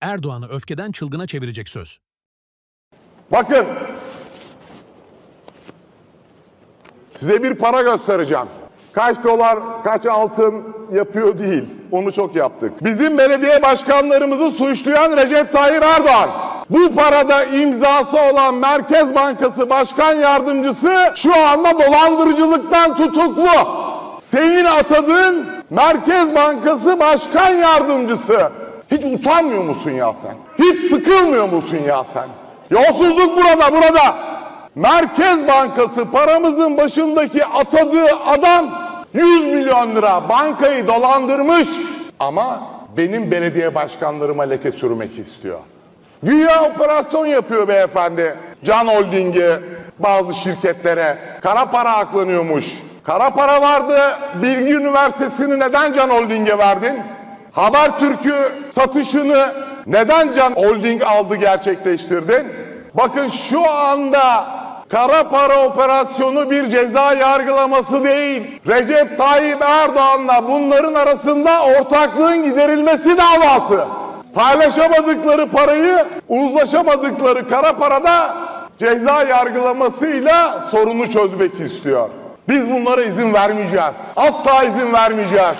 Erdoğan'ı öfkeden çılgına çevirecek söz. Bakın. Size bir para göstereceğim. Kaç dolar, kaç altın yapıyor değil. Onu çok yaptık. Bizim belediye başkanlarımızı suçlayan Recep Tayyip Erdoğan. Bu parada imzası olan Merkez Bankası Başkan Yardımcısı şu anda dolandırıcılıktan tutuklu. Senin atadığın Merkez Bankası Başkan Yardımcısı. Hiç utanmıyor musun ya sen? Hiç sıkılmıyor musun ya sen? Yolsuzluk burada, burada. Merkez Bankası paramızın başındaki atadığı adam 100 milyon lira bankayı dolandırmış ama benim belediye başkanlarıma leke sürmek istiyor. Güya operasyon yapıyor beyefendi. Can Holding'e, bazı şirketlere kara para aklanıyormuş. Kara para vardı. Bilgi Üniversitesi'ni neden Can Holding'e verdin? Habertürk'ü satışını neden Can Holding aldı gerçekleştirdin? Bakın şu anda kara para operasyonu bir ceza yargılaması değil. Recep Tayyip Erdoğan'la bunların arasında ortaklığın giderilmesi davası. Paylaşamadıkları parayı, uzlaşamadıkları kara parada ceza yargılamasıyla sorunu çözmek istiyor. Biz bunlara izin vermeyeceğiz. Asla izin vermeyeceğiz.